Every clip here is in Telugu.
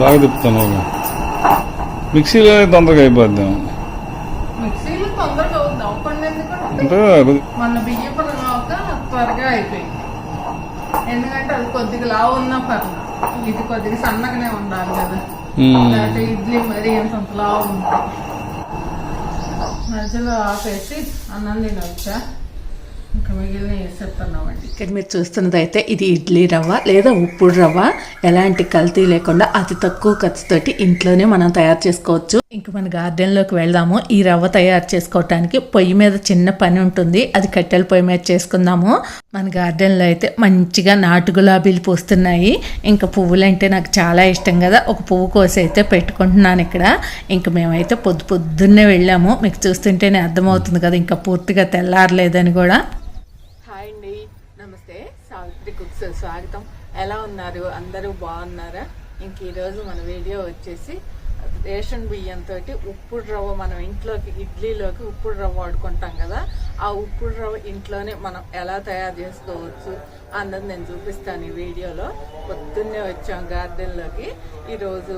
బాగా తిప్పుతాను ఒక మిక్సీలో తొందరగా అయిపోద్దాం అంటే మన త్వరగా అయిపోయింది. ఎందుకంటే అది కొద్దిగా లావు ఉన్నా పర్లేదు. ఇది కొద్దిగా సన్నగానే ఉండాలి కదా. ఇడ్లీ మరీ ఎంత లావు ఉంటుంది మధ్యలో ఆపేసి అన్నం ఇంకా మిగిలిన వేసేస్తున్నామండి ఇక్కడ మీరు చూస్తున్నది అయితే ఇది ఇడ్లీ రవ్వ లేదా ఉప్పుడు రవ్వ. ఎలాంటి కల్తీ లేకుండా అతి తక్కువ ఖర్చుతోటి ఇంట్లోనే మనం తయారు చేసుకోవచ్చు. ఇంక మన గార్డెన్లోకి వెళ్దాము. ఈ రవ్వ తయారు చేసుకోవటానికి పొయ్యి మీద చిన్న పని ఉంటుంది. అది కట్టెల పొయ్యి మీద చేసుకుందాము. మన గార్డెన్లో అయితే మంచిగా నాటు గులాబీలు పూస్తున్నాయి. ఇంకా పువ్వులంటే నాకు చాలా ఇష్టం కదా. ఒక పువ్వు కోసి అయితే పెట్టుకుంటున్నాను ఇక్కడ. ఇంక మేమైతే పొద్దు పొద్దున్నే వెళ్ళాము. మీకు చూస్తుంటేనే అర్థమవుతుంది కదా ఇంకా పూర్తిగా తెల్లారలేదని కూడా. హాయ్ అండి. నమస్తే. సావిత్రి కుక్స్ స్వాగతం. ఎలా ఉన్నారు? అందరూ బాగున్నారా? ఇంక ఈరోజు మన వీడియో వచ్చేసి రేషన్ బియ్యంతో ఉప్పుడు రవ్వ మనం ఇంట్లోకి ఇడ్లీలోకి ఉప్పుడు రవ్వ వాడుకుంటాం కదా? ఆ ఉప్పుడు రవ్వ ఇంట్లోనే మనం ఎలా తయారు చేసుకోవచ్చు అన్నది నేను చూపిస్తాను ఈ వీడియోలో. పొద్దున్నే వచ్చాం గార్డెన్లోకి. ఈరోజు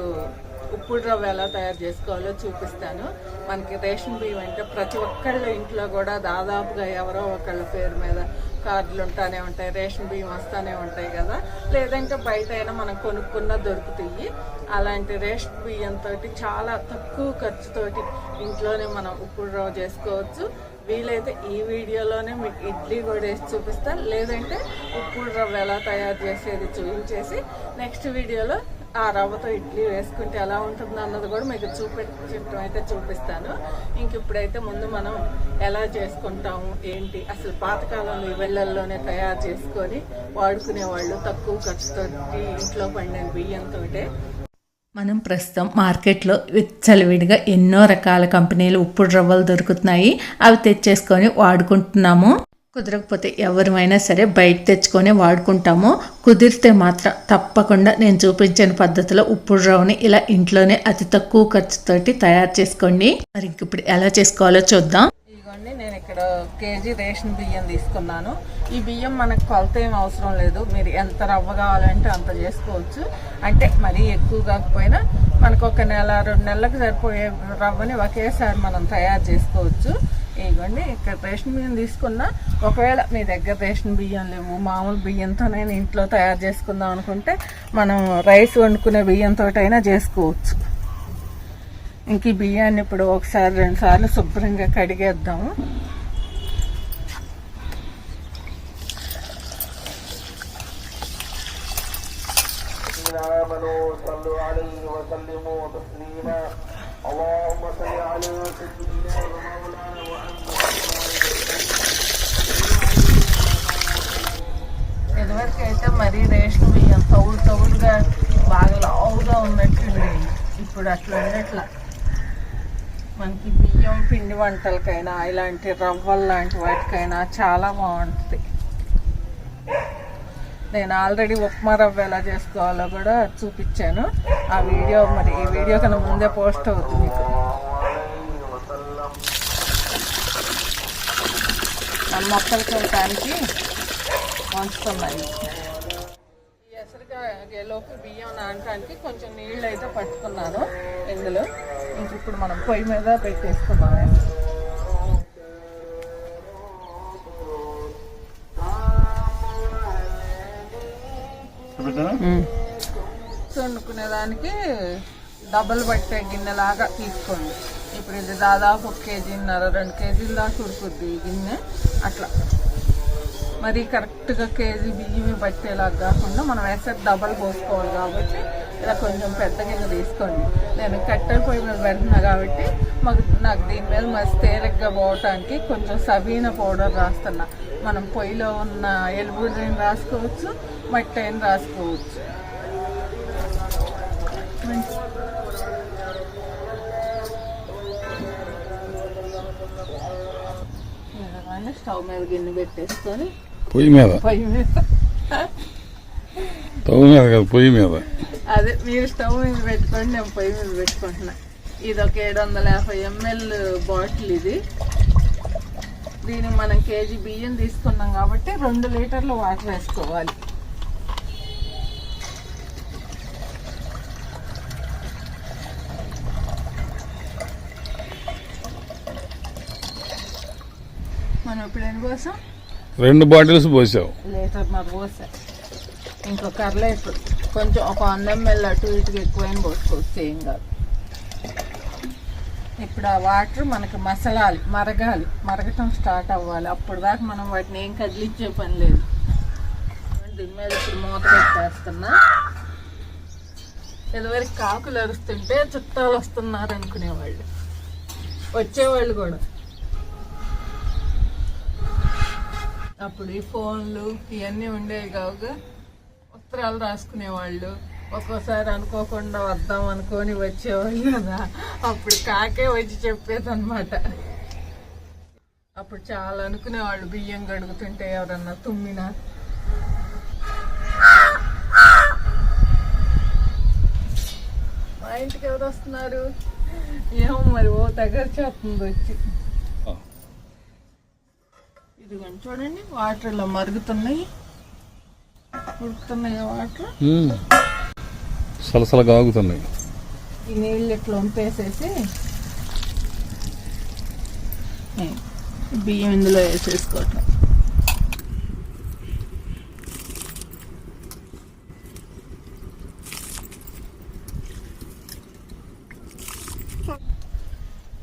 ఉప్పుడు రవ్వ ఎలా తయారు చేసుకోవాలో చూపిస్తాను. మనకి రేషన్ బియ్యం అంటే ప్రతి ఒక్కళ్ళ ఇంట్లో కూడా దాదాపుగా ఎవరో ఒకళ్ళ పేరు మీద కార్డులు ఉంటానే ఉంటాయి రేషన్ బియ్యం వస్తూనే ఉంటాయి కదా. లేదంటే బయట అయినా మనం కొనుక్కున్న దొరుకుతాయి. అలాంటి రేషన్ బియ్యంతో చాలా తక్కువ ఖర్చుతోటి ఇంట్లోనే మనం ఉప్పుడు రవ్వ చేసుకోవచ్చు. వీలైతే ఈ వీడియోలోనే మీకు ఇడ్లీ కూడా వేసి చూపిస్తాను లేదంటే ఉప్పుడు రవ్వ ఎలా తయారు చేసేది చూపించేసి నెక్స్ట్ వీడియోలో ఆ రవ్వతో ఇడ్లీ వేసుకుంటే ఎలా ఉంటుంది అన్నది కూడా మీకు చూపించడం అయితే చూపిస్తాను. ఇంక ఇప్పుడైతే ముందు మనం ఎలా చేసుకుంటాము ఏంటి? అసలు పాతకాలంలో ఈ తయారు చేసుకొని వాడుకునే వాళ్ళు తక్కువ ఖర్చుతో ఇంట్లో పండిన బియ్యంతో మనం ప్రస్తుతం మార్కెట్లో విచ్చలవిడిగా ఎన్నో రకాల కంపెనీలు ఉప్పుడు రవ్వలు దొరుకుతున్నాయి. అవి తెచ్చేసుకొని వాడుకుంటున్నాము. కుదరకపోతే ఎవరిమైనా సరే బయట తెచ్చుకొని వాడుకుంటాము. కుదిరితే మాత్రం తప్పకుండా నేను చూపించిన పద్ధతిలో ఉప్పుడు రవ్వని ఇలా ఇంట్లోనే అతి తక్కువ ఖర్చుతోటి తయారు చేసుకోండి. మరి ఇంక ఇప్పుడు ఎలా చేసుకోవాలో చూద్దాం. ఇదిగోండి నేను ఇక్కడ కేజీ రేషన్ బియ్యం తీసుకున్నాను. ఈ బియ్యం మనకు కొలత ఏం అవసరం లేదు. మీరు ఎంత రవ్వ కావాలంటే అంత చేసుకోవచ్చు. అంటే మరీ ఎక్కువ కాకపోయినా మనకు ఒక నెల రెండు నెలలకు సరిపోయే రవ్వని ఒకేసారి మనం తయారు చేసుకోవచ్చు. ఇదిగోండి ఇక్కడ రేషన్ బియ్యం తీసుకున్నా ఒకవేళ మీ దగ్గర రేషన్ బియ్యం లేవు మామూలు బియ్యంతోనే ఇంట్లో తయారు చేసుకుందాం అనుకుంటే మనం రైస్ వండుకునే బియ్యంతో అయినా చేసుకోవచ్చు ఇంక ఈ బియ్యాన్ని ఇప్పుడు ఒకసారి రెండు సార్లు శుభ్రంగా కడిగేద్దాము آمنوا صلوا عليه وسلموا تسليما اللهم صل على سيدنا ومولانا ఇదివరకు అయితే మరీ రేషన్ బియ్యం తౌడు తౌడుగా బాగా లావుగా ఉన్నట్టుండి ఇప్పుడు అట్లా ఉండట్లా మనకి బియ్యం పిండి వంటలకైనా ఇలాంటి రవ్వలు లాంటి వాటికైనా చాలా బాగుంటుంది నేను ఆల్రెడీ ఉప్మా రవ్వ ఎలా చేసుకోవాలో కూడా చూపించాను ఆ వీడియో మరి ఈ వీడియో కన్నా ముందే పోస్ట్ అవుతుంది మీకు. మన మొక్కలకి వెళ్ళటానికి వంచుతున్నాయి ఈ ఎసరుగాలోకి బియ్యం నానటానికి కొంచెం నీళ్ళు అయితే పట్టుకున్నాను ఇందులో. ఇంక ఇప్పుడు మనం పొయ్యి మీద పెట్టేసుకున్నాము పెట్టారా? వండుకునే దానికి డబల్ పట్టే గిన్నెలాగా తీసుకోండి. ఇప్పుడు ఇది దాదాపు ఒక కేజీన్నర రెండు కేజీల దాకా ఉడుకుద్ది ఈ గిన్నె. అట్లా. మరి కరెక్ట్గా కేజీ బియ్యం పట్టేలాగా కాకుండా మనం వేసే డబల్ పోసుకోవాలి కాబట్టి ఇలా కొంచెం పెద్ద గిన్నె తీసుకోండి. నేను కట్టెల పొయ్యి మీద పెడుతున్నా కాబట్టి మాకు నాకు దీని మీద మస్తు తేలిగ్గా పోవటానికి కొంచెం సబీన పౌడర్ రాస్తున్నా. మనం పొయ్యిలో ఉన్న ఎలుబుడిని రాసుకోవచ్చు మట్టి అయిన రాసుకోవచ్చు. స్టవ్ మీద గిన్నె పెట్టేసుకొని పొయ్యి మీద? పొయ్యి మీద. స్టవ్ మీద కాదు పొయ్యి మీద. అదే మీరు స్టవ్ మీద పెట్టుకోండి నేను పొయ్యి మీద పెట్టుకుంటున్నా. ఇది ఒక ఏడు వందల యాభై ఎంఎల్ బాటిల్ ఇది. దీనికి మనం కేజీ బియ్యం తీసుకున్నాం కాబట్టి రెండు లీటర్లు వాటర్ వేసుకోవాలి. ఇప్పుడు ఎన్ని కోసం? రెండు బాటిల్స్ పోసావు. లీటర్ మరి పోసా. ఇంకొక అర లీటర్ కొంచెం ఒక వంద ఎంఎల్ అటు ఇటుగా ఎక్కువైన పోసుకోవచ్చు ఏం కాదు. ఇప్పుడు ఆ వాటర్ మనకి మసలాలి మరగాలి. మరగటం స్టార్ట్ అవ్వాలి. అప్పుడు దాకా మనం వాటిని ఏం కదిలించే పని లేదు. దీని మీద ఇప్పుడు మూత పెట్టేస్తున్నా. ఇదివరకు కాకులు అరుస్తుంటే చుట్టాలు వస్తున్నారు అనుకునేవాళ్ళు వచ్చేవాళ్ళు కూడా. అప్పుడు ఈ ఫోన్లు ఇవన్నీ ఉండేవి కావుగా ఉత్తరాలు రాసుకునేవాళ్ళు. ఒక్కోసారి అనుకోకుండా వద్దాం అనుకొని వచ్చేవాళ్ళు కదా. అప్పుడు కాకే వచ్చి చెప్పేదన్నమాట. అప్పుడు చాలా అనుకునేవాళ్ళు బియ్యం గడుగుతుంటే ఎవరన్నా తుమ్మినా. మా ఇంటికి ఎవరు వస్తున్నారు? ఏమో మరి ఓ దగ్గర చేస్తుంది వచ్చి. ఇదిగోండి చూడండి వాటర్లో మరుగుతున్నాయి. ఉడుకుతున్నాయి వాటర్. సలసలగా ఆగుతున్నాయి. ఈ నీళ్ళు ఇట్లా వంపేసేసి బియ్యం ఇందులో వేసేసుకోవటం.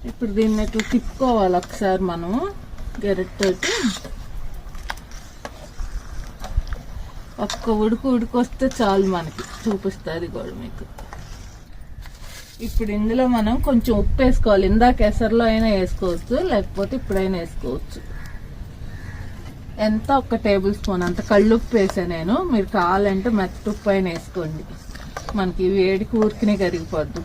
ఇప్పుడు దీన్ని ఇట్లా తిప్పుకోవాలి ఒకసారి మనం గెరెట్తోటి ఒక్క ఉడుకు ఉడికొస్తే వస్తే చాలు మనకి. చూపిస్తుంది కూడా మీకు. ఇప్పుడు ఇందులో మనం కొంచెం ఉప్పు వేసుకోవాలి. ఇందాక ఎసరులో అయినా వేసుకోవచ్చు లేకపోతే ఇప్పుడైనా వేసుకోవచ్చు. ఎంత ఒక టేబుల్ స్పూన్? అంత కళ్ళుప్పు వేసా నేను. మీరు కావాలంటే మెత్త ఉప్పు అయినా వేసుకోండి. మనకి వేడికి ఊరికినే కరిగిపోద్దు.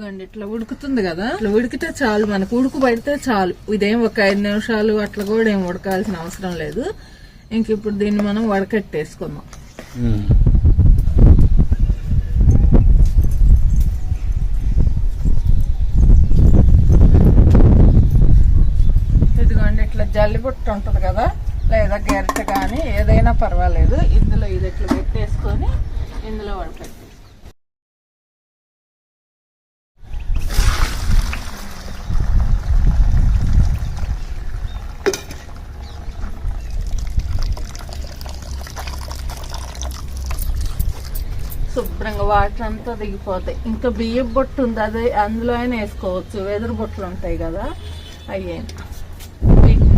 ఇదిగోండి ఇట్లా ఉడుకుతుంది కదా? ఇట్లా ఉడికితే చాలు మనకు ఉడుకు పడితే చాలు. ఇదేం ఒక ఐదు నిమిషాలు అట్లా కూడా ఏం ఉడకాల్సిన అవసరం లేదు. ఇంక ఇప్పుడు దీన్ని మనం వడకట్టేసుకుందాం. ఇదిగోండి ఇట్లా జల్లిబుట్ట ఉంటుంది కదా? లేదా గెరట కానీ ఏదైనా పర్వాలేదు. ఇందులో ఇది ఇట్లా పెట్టేసుకొని ఇందులో వడకట్టి శుభ్రంగా వాటర్ అంతా దిగిపోతాయి. ఇంకా బియ్యం బొట్టు ఉంది అదే అందులో అయినా వేసుకోవచ్చు. వెదురు బొట్లు ఉంటాయి కదా అయ్యే.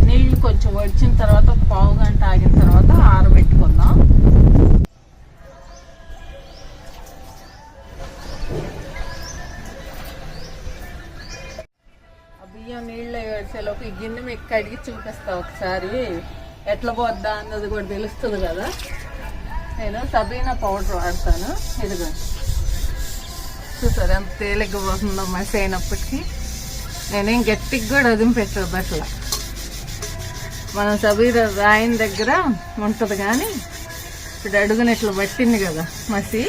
నీళ్ళు కొంచెం వడిచిన తర్వాత ఒక పావు గంట ఆగిన తర్వాత ఆరబెట్టుకుందాం. ఆ బియ్యం నీళ్ళు వేసేలోపు ఈ గిన్నె మీకు కడిగి చూపిస్తా ఒకసారి. ఎట్లా పోద్దా అన్నది కూడా తెలుస్తుంది కదా. నేను సబీనా పౌడర్ వాడతాను. ఇదిగో. చూసారు ఎంత తేలిగ్గా పోతుందో మసి అయినప్పటికీ నేనేం గట్టిగా కూడా అదిం పెట్టదు అట్లా మనం సబీర రాయిన దగ్గర ఉంటుంది కానీ ఇప్పుడు అడుగున ఇట్లా పట్టింది కదా మసి.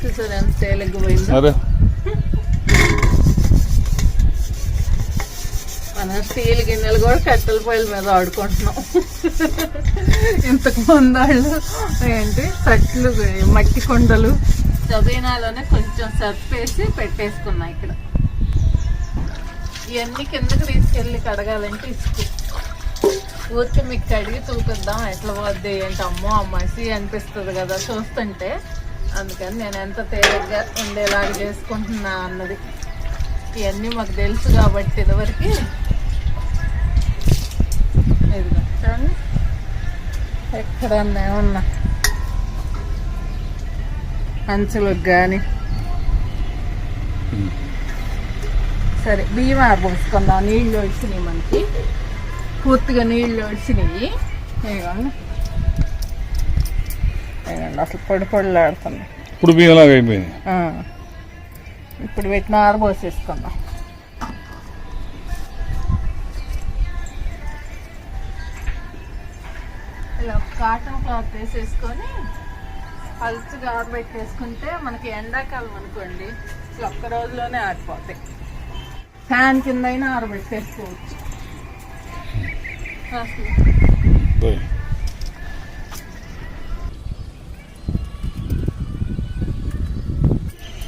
చూసారు ఎంత తేలిగ్గా పోయిందో. మన స్టీల్ గిన్నెలు కూడా కట్టెల పొయ్యిల మీద ఆడుకుంటున్నాం. ఇంతకు ముందు వాళ్ళు ఏంటి? తట్లు మట్టి కొండలు. సబీనాలోనే కొంచెం సర్పేసి పెట్టేసుకున్నా ఇక్కడ. ఇవన్నీ కిందకి తీసుకెళ్ళి కడగాలంటే ఇసుకు ఊరికి మీకు కడిగి చూపిద్దాం ఎట్లా పోద్ది ఏంటి? అమ్మో అమ్మసి అనిపిస్తుంది కదా చూస్తుంటే. అందుకని నేను ఎంత తేలిగ్గా ఉండేలాగా చేసుకుంటున్నా అన్నది. ఇవన్నీ మాకు తెలుసు కాబట్టి ఇదివరకు ఇదిగో చూడండి ఎక్కడన్నా ఏమన్నా. అంచులకు కానీ సరే బియ్యం ఆరబోసుకుందాం నీళ్ళు వచ్చినాయి మనకి. పూర్తిగా నీళ్ళు వచ్చినాయి ఇదిగోండి. అసలు పొడి పొడిలాడుతున్నాయి. ఇప్పుడు బియ్యంలాగా అయిపోయింది ఆ. ఇప్పుడు ఆరబోసేసుకుందాం. కాటన్ క్లాత్ వేసేసుకొని పలుసుగా ఆరబెట్టేసుకుంటే మనకి ఎండాకాలం అనుకోండి ఒక్క రోజులోనే ఆరిపోతాయి. ఫ్యాన్ కింద అయినా ఆరబెట్టేసుకోవచ్చు.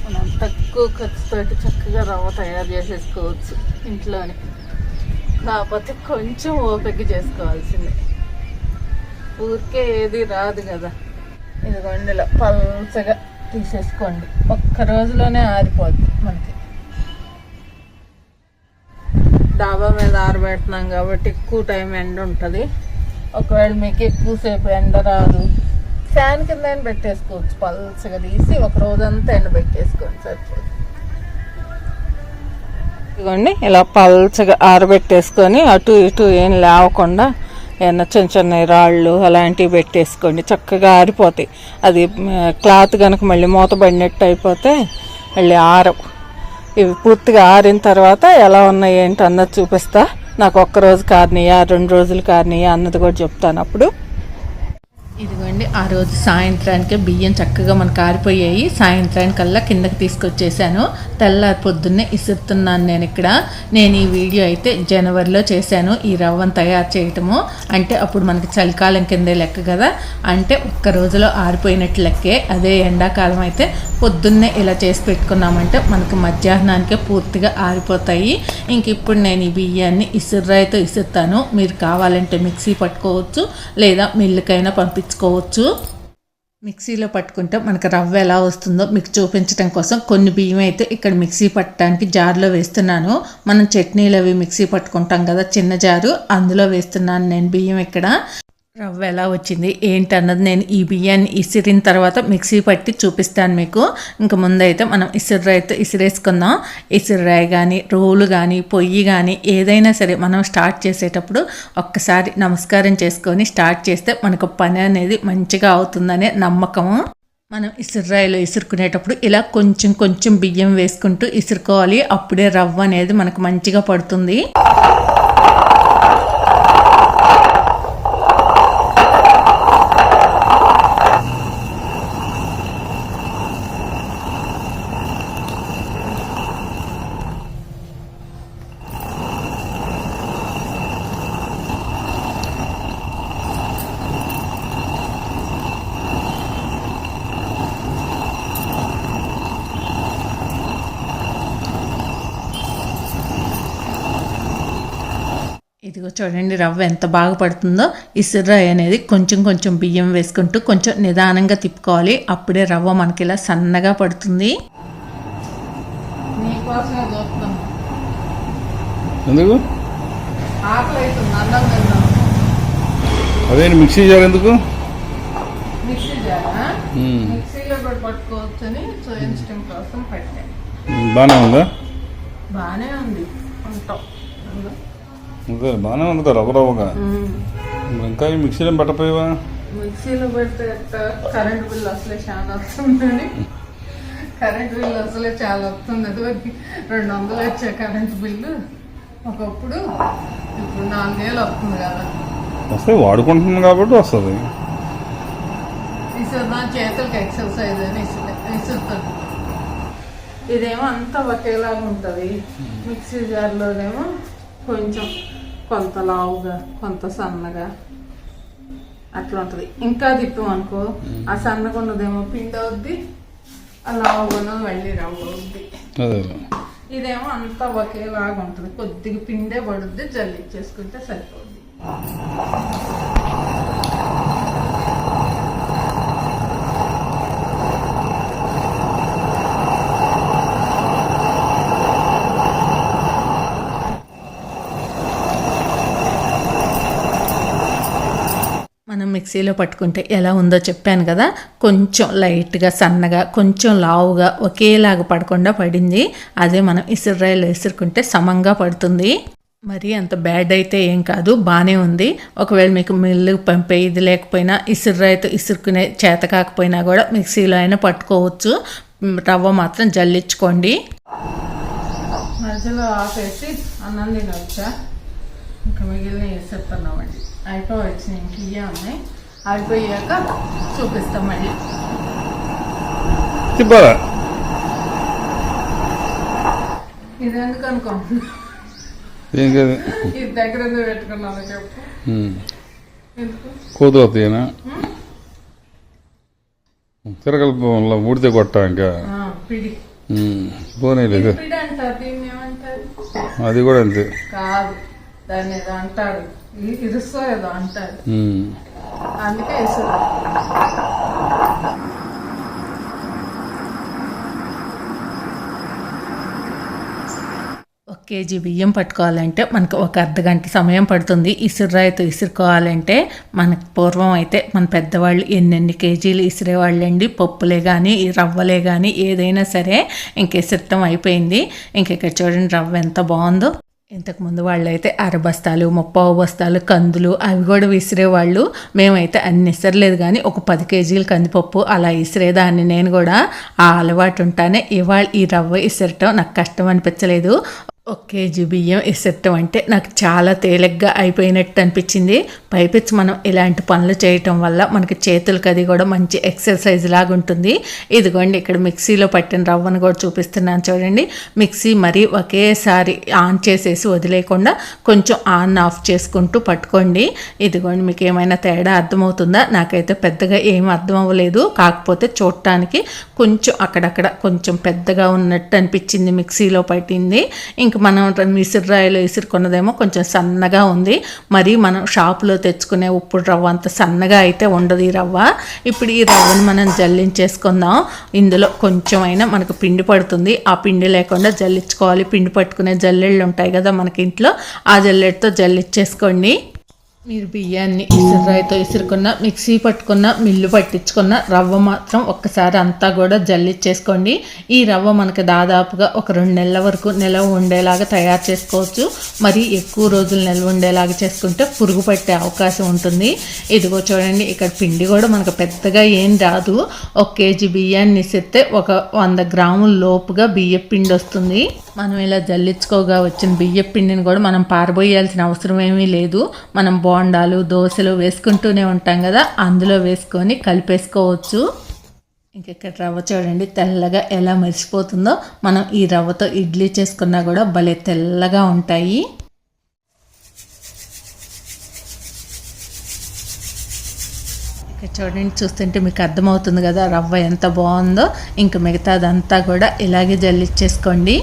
మనం తక్కువ ఖర్చుతో చక్కగా రవ్వ తయారు చేసేసుకోవచ్చు ఇంట్లోనే. కాకపోతే కొంచెం ఓపిక చేసుకోవాల్సిందే. ఊరికే ఏది రాదు కదా. ఇదిగోండి ఇలా పల్చగా తీసేసుకోండి. ఒక్క రోజులోనే ఆరిపోద్ది మనకి. డాబా మీద ఆరబెడుతున్నాం కాబట్టి ఎక్కువ టైం ఎండ ఉంటుంది. ఒకవేళ మీకు ఎక్కువసేపు ఎండ రాదు ఫ్యాన్ కింద పెట్టేసుకోవచ్చు. పల్చగా తీసి ఒక రోజంతా ఎండ పెట్టేసుకోండి సరిపోదు. ఇదిగోండి ఇలా పల్చగా ఆరబెట్టేసుకొని అటు ఇటు ఏం లేవకుండా ఏమన్నా చిన్న చిన్న రాళ్ళు అలాంటివి పెట్టేసుకోండి. చక్కగా ఆరిపోతాయి. అది క్లాత్ కనుక మళ్ళీ మూతబడినట్టు అయిపోతే మళ్ళీ ఆరవు. ఇవి పూర్తిగా ఆరిన తర్వాత ఎలా ఉన్నాయి ఏంటి అన్నది చూపిస్తా. నాకు ఒక్క రోజు కారణీయా రెండు రోజులు కారణీయా అన్నది కూడా చెప్తాను అప్పుడు. ఇదిగోండి ఆ రోజు సాయంత్రానికి బియ్యం చక్కగా మనకు ఆరిపోయాయి. సాయంత్రానికల్లా కిందకి తీసుకొచ్చేసాను తెల్లారి పొద్దున్నే ఇసురుతున్నాను నేను ఇక్కడ. నేను ఈ వీడియో అయితే జనవరిలో చేశాను. ఈ రవ్వను తయారు చేయటము అంటే అప్పుడు మనకి చలికాలం కిందే లెక్క కదా. అంటే ఒక్క రోజులో ఆరిపోయినట్టు లెక్కే. అదే ఎండాకాలం అయితే పొద్దున్నే ఇలా చేసి పెట్టుకున్నామంటే మనకి మధ్యాహ్నానికే పూర్తిగా ఆరిపోతాయి. ఇంక ఇప్పుడు నేను ఈ బియ్యాన్ని ఇసురాయితో ఇసురుతాను. మీరు కావాలంటే మిక్సీ పట్టుకోవచ్చు లేదా మిల్లుకైనా పంపించుకోవచ్చు. మిక్సీలో పట్టుకుంటే మనకు రవ్వ ఎలా వస్తుందో మీకు చూపించడం కోసం కొన్ని బియ్యం అయితే ఇక్కడ మిక్సీ పట్టడానికి జార్లో వేస్తున్నాను. మనం చట్నీలు అవి మిక్సీ పట్టుకుంటాం కదా చిన్న జారు అందులో వేస్తున్నాను నేను బియ్యం ఇక్కడ. రవ్వ ఎలా వచ్చింది ఏంటన్నది నేను ఈ బియ్యాన్ని ఇసిరిన తర్వాత మిక్సీ పట్టి చూపిస్తాను మీకు. ఇంకా ముందైతే మనం ఇసురాయితో ఇసిరేసుకుందాం. ఇసురాయి కానీ రోలు కానీ పొయ్యి కానీ ఏదైనా సరే మనం స్టార్ట్ చేసేటప్పుడు ఒక్కసారి నమస్కారం చేసుకొని స్టార్ట్ చేస్తే మనకు పని అనేది మంచిగా అవుతుందనే నమ్మకము మనం ఇసురాయిలో ఇసురుకునేటప్పుడు ఇలా కొంచెం కొంచెం బియ్యం వేసుకుంటూ ఇసురుకోవాలి. అప్పుడే రవ్వ అనేది మనకు మంచిగా పడుతుంది ఇదిగో చూడండి రవ్వ ఎంత బాగా పడుతుందో. ఇసురాయి అనేది కొంచెం కొంచెం బియ్యం వేసుకుంటూ కొంచెం నిదానంగా తిప్పుకోవాలి. అప్పుడే రవ్వ మనకి ఇలా సన్నగా పడుతుంది. ఎందుకు? అదే మిక్సీ జార్ ఎందుకు? మిక్సీ జారా మ్మ్. మిక్సీలో కూడా పట్టుకోవచ్చని చూపించడం కోసం పెట్టాను బాగానే ఉందా? బాగానే ఉంది. ఉంటాం. అదే బాగానే ఉంది కదా రవ్వ రవ్వగా ఇంకా ఈ మిక్సీలో పట్టపోయావా? మిక్సీలో పెడితే కరెంట్ బిల్ అసలే చాలా వస్తుందని. కరెంట్ బిల్ అసలే చాలా వస్తుంది. అది వరకు రెండు వందలు వచ్చే కరెంట్ బిల్లు ఒకప్పుడు ఇప్పుడు నాలుగేళ్ళు వస్తుంది కదా. వస్తే వాడుకుంటున్నాం కాబట్టి వస్తుంది. ఇసురు నా చేతులకి ఎక్సర్సైజ్ అని ఇసురు ఇదేమో అంతా ఒకేలాగా ఉంటుంది. మిక్సీ జార్లోనేమో కొంచెం కొంత లావుగా కొంత సన్నగా. అట్లా ఉంటుంది ఇంకా తిప్పాం అనుకో ఆ సన్నగా ఉన్నదేమో పిండి అవుద్ది ఆ లావుగా రవ్వ అవుద్ది. అదే. ఇదేమో అంతా ఒకేలాగా ఉంటుంది కొద్దిగా పిండే పడుద్ది జల్లిచ్చేసుకుంటే సరిపోద్ది మనం మిక్సీలో పట్టుకుంటే ఎలా ఉందో చెప్పాను కదా కొంచెం లైట్గా సన్నగా కొంచెం లావుగా ఒకేలాగా పడకుండా పడింది. అదే మనం ఇసురాయిలో ఇసురుకుంటే సమంగా పడుతుంది. మరి అంత బ్యాడ్ అయితే ఏం కాదు బాగానే ఉంది. ఒకవేళ మీకు మిల్లు పంపే ఇది లేకపోయినా ఇసురాయితో ఇసురుకునే చేత కాకపోయినా కూడా మిక్సీలో అయినా పట్టుకోవచ్చు. రవ్వ మాత్రం జల్లించుకోండి. మధ్యలో ఆపేసి అన్నం తినవచ్చా ఇంకా మిగిలిన వేసేస్తున్నామండి అయిపోవచ్చు ఇంక ఇయ్యే ఉన్నాయి అయిపోయాక చూపిస్తాం మళ్ళీ తిప్పాలా ఇది ఎందుకు అనుకుంటున్నా ఏం కాదు ఇది దగ్గర ఎందుకు పెట్టుకున్నాను చెప్పు. ఎందుకు వస్తాయినా తిరగల ఊడితే కొట్టా ఇంకా పిడి పిడి అంటారు దీన్ని ఏమంటారు? అది కూడా అంతే కాదు దాన్ని ఏదో అంటారు. ఏదో అంటారు. ఉమ్. అందుకే ఇసురు ఒక కేజీ బియ్యం పట్టుకోవాలంటే మనకు ఒక అర్ధ గంట సమయం పడుతుంది. ఇసురాయితో ఇసురుకోవాలంటే మనకు పూర్వం అయితే మన పెద్దవాళ్ళు ఎన్నెన్ని కేజీలు ఇసిరేవాళ్ళండి? పప్పులే కానీ రవ్వలే కానీ ఏదైనా సరే ఇంక అయిపోయింది. ఇంక ఇక్కడ చూడండి రవ్వ ఎంత బాగుందో. ఇంతకుముందు వాళ్ళైతే అర బస్తాలు ముప్పావు బస్తాలు కందులు అవి కూడా విసిరేవాళ్ళు. మేమైతే అన్ని విసరలేదు కానీ ఒక పది కేజీలు కందిపప్పు అలా ఇసిరేదాన్ని. నేను కూడా ఆ అలవాటు ఉంటానే ఇవాళ ఈ రవ్వ విసరటం నాకు కష్టం అనిపించలేదు. ఒక కేజీ బియ్యం ఇసరటం అంటే నాకు చాలా తేలిగ్గా అయిపోయినట్టు అనిపించింది. పైపెచ్చి మనం ఇలాంటి పనులు చేయటం వల్ల మనకి చేతులకి అది కూడా మంచి ఎక్సర్సైజ్ లాగా ఉంటుంది. ఇదిగోండి ఇక్కడ మిక్సీలో పట్టిన రవ్వను కూడా చూపిస్తున్నాను చూడండి. మిక్సీ మరీ ఒకేసారి ఆన్ చేసేసి వదిలేయకుండా కొంచెం ఆన్ ఆఫ్ చేసుకుంటూ పట్టుకోండి. ఇదిగోండి మీకు ఏమైనా తేడా అర్థమవుతుందా? నాకైతే పెద్దగా ఏం అర్థం అవ్వలేదు. కాకపోతే చూడటానికి కొంచెం అక్కడక్కడ కొంచెం పెద్దగా ఉన్నట్టు అనిపించింది మిక్సీలో పట్టింది. ఇంక మనం ఇసురాయిలో ఇసురుకున్నదేమో కొంచెం సన్నగా ఉంది. మరి మనం షాపులో తెచ్చుకునే ఉప్పుడు రవ్వ అంత సన్నగా అయితే ఉండదు ఈ రవ్వ. ఇప్పుడు ఈ రవ్వను మనం జల్లించేసుకుందాం. ఇందులో కొంచెమైనా మనకు పిండి పడుతుంది. ఆ పిండి లేకుండా జల్లించుకోవాలి. పిండి పట్టుకునే జల్లెళ్ళు ఉంటాయి కదా మనకి ఇంట్లో. ఆ జల్లెడతో జల్లించేసుకోండి. మీరు బియ్యాన్ని ఇసురాయితో ఇసురుకున్న మిక్సీ పట్టుకున్న మిల్లు పట్టించుకున్న రవ్వ మాత్రం ఒక్కసారి అంతా కూడా జల్లిచ్చేసుకోండి ఈ రవ్వ మనకు దాదాపుగా ఒక రెండు నెలల వరకు నిలవ ఉండేలాగా తయారు చేసుకోవచ్చు. మరి ఎక్కువ రోజులు నిల్వ ఉండేలాగా చేసుకుంటే పురుగు పట్టే అవకాశం ఉంటుంది. ఇదిగో చూడండి ఇక్కడ పిండి కూడా మనకు పెద్దగా ఏం రాదు. ఒక కేజీ బియ్యాన్ని ఇసిరితే ఒక వంద గ్రాముల లోపుగా బియ్య పిండి వస్తుంది. మనం ఇలా జల్లించుకోగా వచ్చిన బియ్య పిండిని కూడా మనం పారబోయాల్సిన అవసరం ఏమీ లేదు. మనం బోండాలు దోశలు వేసుకుంటూనే ఉంటాం కదా అందులో వేసుకొని కలిపేసుకోవచ్చు. ఇంకెక్కడ రవ్వ చూడండి తెల్లగా ఎలా మెరిసిపోతుందో. మనం ఈ రవ్వతో ఇడ్లీ చేసుకున్నా కూడా భలే తెల్లగా ఉంటాయి. చూడండి చూస్తుంటే మీకు అర్థమవుతుంది కదా రవ్వ ఎంత బాగుందో. ఇంక మిగతాదంతా కూడా ఇలాగే జల్లిచ్చేసుకోండి.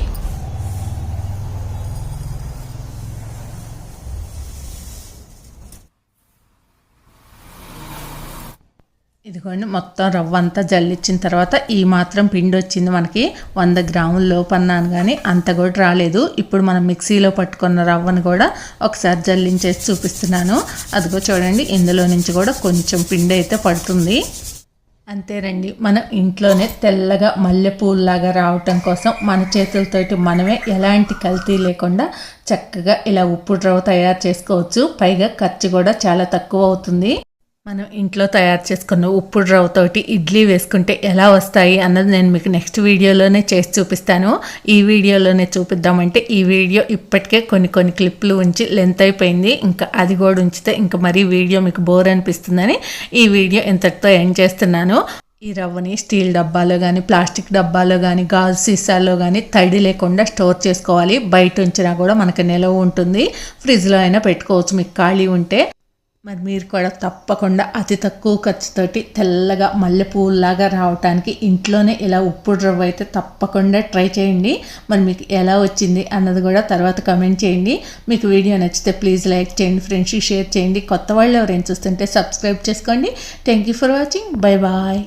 ఇదిగోండి మొత్తం రవ్వ అంతా జల్లిచ్చిన తర్వాత ఈ మాత్రం పిండి వచ్చింది మనకి వంద గ్రాముల లోపు అన్నాను కానీ అంత కూడా రాలేదు. ఇప్పుడు మనం మిక్సీలో పట్టుకున్న రవ్వను కూడా ఒకసారి జల్లించేసి చూపిస్తున్నాను. అదిగో చూడండి ఇందులో నుంచి కూడా కొంచెం పిండి అయితే పడుతుంది. అంతేనండి మనం ఇంట్లోనే తెల్లగా మల్లెపూల్లాగా రావటం కోసం మన చేతులతోటి మనమే ఎలాంటి కల్తీ లేకుండా చక్కగా ఇలా ఉప్పు రవ్వ తయారు చేసుకోవచ్చు. పైగా ఖర్చు కూడా చాలా తక్కువ అవుతుంది. మనం ఇంట్లో తయారు చేసుకున్న ఉప్పుడు రవ్వతోటి ఇడ్లీ వేసుకుంటే ఎలా వస్తాయి అన్నది నేను మీకు నెక్స్ట్ వీడియోలోనే చేసి చూపిస్తాను. ఈ వీడియోలోనే చూపిద్దామంటే ఈ వీడియో ఇప్పటికే కొన్ని కొన్ని క్లిప్లు ఉంచి లెంత్ అయిపోయింది. ఇంకా అది కూడా ఉంచితే ఇంకా మరీ వీడియో మీకు బోర్ అనిపిస్తుందని ఈ వీడియో ఇంతటితో ఎండ్ చేస్తున్నాను. ఈ రవ్వని స్టీల్ డబ్బాలో కానీ ప్లాస్టిక్ డబ్బాలో కానీ గాజు సీసాల్లో కానీ తడి లేకుండా స్టోర్ చేసుకోవాలి. బయట ఉంచినా కూడా మనకు నిలవ ఉంటుంది. ఫ్రిడ్జ్లో అయినా పెట్టుకోవచ్చు. మీకు ఖాళీ ఉంటే మరి మీరు కూడా తప్పకుండా అతి తక్కువ ఖర్చుతోటి తెల్లగా మల్లెపూలాగా రావటానికి ఇంట్లోనే ఇలా ఉప్పుడు రవ్వ అయితే తప్పకుండా ట్రై చేయండి. మరి మీకు ఎలా వచ్చింది అన్నది కూడా తర్వాత కమెంట్ చేయండి. మీకు వీడియో నచ్చితే ప్లీజ్ లైక్ చేయండి ఫ్రెండ్స్కి షేర్ చేయండి. కొత్త వాళ్ళు ఎవరైనా చూస్తుంటే సబ్స్క్రైబ్ చేసుకోండి. Thank you for watching bye bye